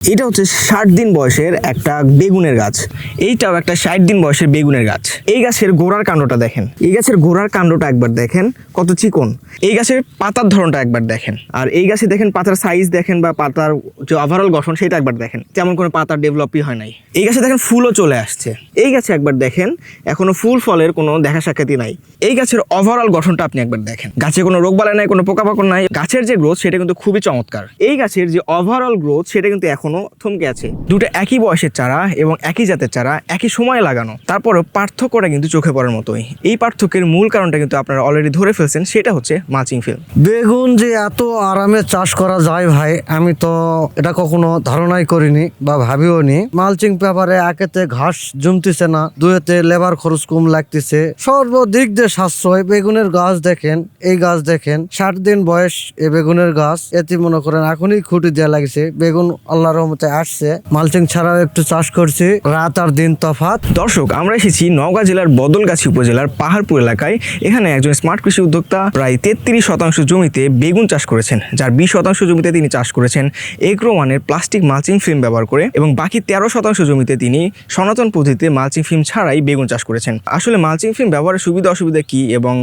এটা হচ্ছে ষাট দিন বয়সের একটা বেগুনের গাছ। এইটাও একটা ষাট দিন বয়সের বেগুনের গাছ। এই গাছের গোড়ার কাণ্ডটা দেখেন। এই গাছের গোড়ার কাণ্ডটা একবার দেখেন, কত চিকন। এই গাছের পাতার ধরনটা একবার দেখেন। আর এই গাছে দেখেন পাতার সাইজ দেখেন বা পাতার যে ওভারঅল গঠন, সেটা একবার দেখেন। তেমন কোনো পাতার ডেভেলপই হয় নাই। এই গাছে দেখেন ফুলও চলে আসছে। এই গাছে একবার দেখেন, এখনও ফুল ফলের কোনো দেখা সাক্ষাৎই নাই। এই গাছের ওভারঅল গঠনটা আপনি একবার দেখেন। গাছে কোনো রোগ বালাই নাই, কোনো পোকামাকড় নাই। গাছের যে গ্রোথ সেটা কিন্তু খুবই চমৎকার। এই গাছের যে ওভারঅল গ্রোথ সেটা কিন্তু এখনও থমকে আছে। দুটো একই বয়সের চারা এবং একই জাতের চারা একই সময় লাগানো। তারপরেও পার্থক্যটা কিন্তু চোখে পড়ার মতোই। এই পার্থক্যের মূল কারণটা কিন্তু আপনারা অলরেডি ধরে ফেলছেন সেটা হচ্ছে মাচিং ফিল্ম বেগুন যে এত আরামে চাষ করা যায় ভাই আমি তো এটা কখনো ধারণাই করিনি বা ভাবিও নি। মালচিং পেপারে একেতে ঘাস জমতেছে না দুয়েতে লেবার খরচ কম লাগতেছে। সর্বদিক দিয়ে সাশ্রয় বেগুনের গাছ দেখেন এই গাছ দেখেন ষাট দিন বয়স এই বেগুনের গাছ। এতে মনে করেন এখনই খুঁটি দেওয়া লাগছে বেগুন আল্লাহ রহমতে আসছে। মালচিং ছাড়াও একটু চাষ করছি। রাত আর দিন তফাত দর্শক, আমরা এসেছি নওগাঁ জেলার বদলগাছি উপজেলার পাহাড়পুর এলাকায়। এখানে একজন স্মার্ট কৃষি উদ্যোক্তা প্রায় তেত্রিশ শতাংশ জমিতে বেগুন চাষ করেছেন, যার বিশ শতাংশ জমিতে তিনি চাষ করেছেন এগ্রো ওয়ানের প্লাস্টিক মালচিং ফিল্ম ব্যবহার করে এবং বাকি তেরো শতাংশ জমিতে তিনি সনাতন পদ্ধতিতে মালচিং ফিল্ম ছাড়াই বেগুন চাষ করেছেন। আসলে মালচিং ফিল্ম ব্যবহারের সুবিধা অসুবিধা কি এবং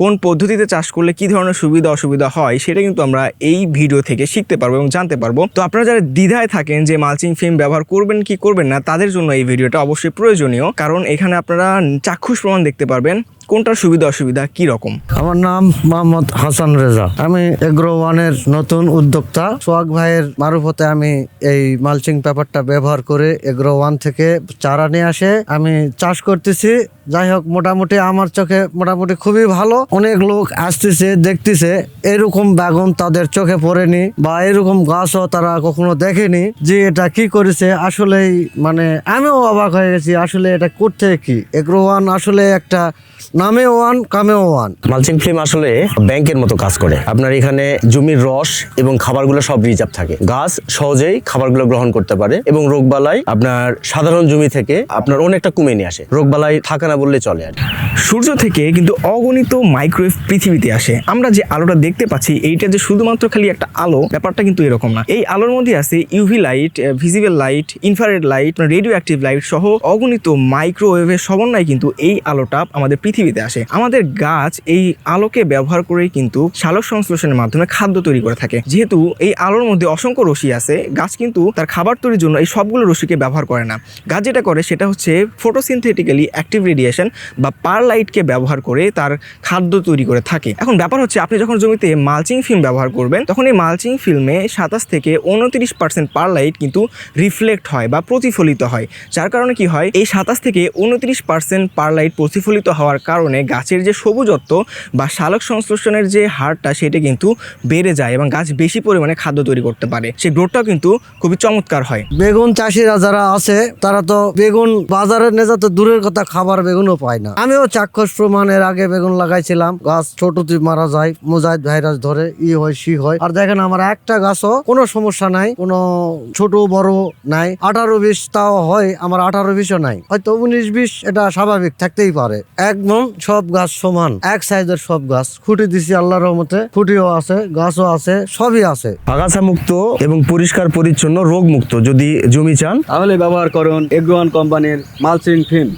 কোন পদ্ধতিতে চাষ করলে কি ধরনের সুবিধা অসুবিধা হয়, সেটা কিন্তু আমরা এই ভিডিও থেকে শিখতে পারব এবং জানতে পারব। তো আপনারা যারা দ্বিধায় থাকেন যে মালচিং ফিল্ম ব্যবহার করবেন, কি করবেন না, তাদের জন্য এই ভিডিওটা অবশ্যই প্রয়োজনীয়। কারণ এখানে আপনারা চাক্ষুষ প্রমাণ দেখতে পারবেন। কোনটার সুবিধা, অসুবিধা? কি রকম? আমার নাম মোহাম্মদ হাসান রেজা। আমি এগ্রো ওয়ানের নতুন উদ্যোক্তা। সোহাগ ভাইয়ের মারুফতে আমি এই মালচিং পেপারটা ব্যবহার করে এগ্রো ওয়ান থেকে চারা নিয়ে আসে। আমি চাষ করতেছি। যাই হোক, মোটামুটি আমার চোখে মোটামুটি খুবই ভালো। অনেক লোক আসতেছে, দেখতেছে। এরকম বেগুন তাদের চোখে পড়েনি বা এরকম গাছও তারা কখনো দেখেনি যে এটা কি করেছে। আসলেই মানে আমিও অবাক হয়ে গেছি, আসলে এটা করতে কি? এগ্রো ওয়ান আসলে একটা নামে ওয়ান কামে ওয়ান। মালচিং ফিল্ম আসলে ব্যাংকের মতো কাজ করে। আপনার এখানে জমির রস এবং খাবারগুলো সব রিজার্ভ থাকে। গাছ সহজেই খাবারগুলো গ্রহণ করতে পারে এবং রোগবালাই আপনার সাধারণ জমি থেকে আপনার অনেকটা কমে নিয়ে আসে। রোগবালাই থাকে না বললে চলে আর সূর্য থেকে কিন্তু অগণিত মাইক্রোওয়েভ পৃথিবীতে আসে। আমরা যে আলোটা দেখতে পাচ্ছি এইটা যে শুধুমাত্র খালি একটা আলো ব্যাপারটা কিন্তু এরকম না। এই আলোর মধ্যে আছে UV light visible light infrared light radioactive light সহ অগণিত মাইক্রোওয়েভের সমন্বয় কিন্তু এই আলোটা আমাদের পৃথিবীতে আসে। আমাদের গাছ এই আলোকে ব্যবহার করেই কিন্তু সালোক সংশ্লেষণের মাধ্যমে খাদ্য তৈরি করে থাকে। যেহেতু এই আলোর মধ্যে অসংখ্য রশি আছে, গাছ কিন্তু তার খাবার তৈরির জন্য এই সবগুলো রশিকে ব্যবহার করে না। গাছ যেটা করে সেটা হচ্ছে ফটোসিনথেটিক্যালি অ্যাক্টিভ রেডিয়েশন বা পার লাইটকে ব্যবহার করে তার খাদ্য তৈরি করে থাকে। এখন ব্যাপার হচ্ছে, আপনি যখন জমিতে মালচিং ফিল্ম ব্যবহার করবেন, তখন এই মালচিং ফিল্মে সাতাশ থেকে উনত্রিশ পার্সেন্ট পার লাইট কিন্তু রিফ্লেক্ট হয় বা প্রতিফলিত হয়। যার কারণে কি হয়? এই সাতাশ থেকে উনত্রিশ পার্সেন্ট পার লাইট প্রতিফলিত হওয়ার কারণে গাছের যে সবুজত্ব বা সালোক সংশ্লেষণের যে হারটা সেটা কিন্তু বেড়ে যায় এবং গাছ বেশি পরিমাণে খাদ্য তৈরি করতে পারে। সেই গ্রোথটাও কিন্তু খুবই চমৎকার হয়। বেগুন চাষিরা যারা আছে, তারা তো বেগুন বাজারে নেজা তো দূরের কথা, খাবার বেগুনও পায় না। আমিও চাক্ষুষ প্রমাণের আগে বেগুন লাগাইছিলাম। গাছ ছোটতে মারা যায় মোজাইদ ভাইরাস ধরে, ই হয়, সি হয়। আর দেখেন আমার একটা গাছও কোনো সমস্যা নাই, কোনো ছোট বড় নাই। আঠারো বিশ তাও হয়, আমার আঠারো বিশও নাই। হয়তো উনিশ বিশ এটা স্বাভাবিক, থাকতেই পারে। একদম সব গাছ সমান এক সাইজের সব গাছ। খুঁটি দিছি আল্লাহ রহমতে খুঁটিও আছে গাছও আছে সবই আছে। আগাছা মুক্ত এবং পরিষ্কার পরিচ্ছন্ন রোগ মুক্ত যদি জমি চান। তাহলে ব্যবহার করুন এগ্রোয়ান কোম্পানির মালচিং ফিল্ম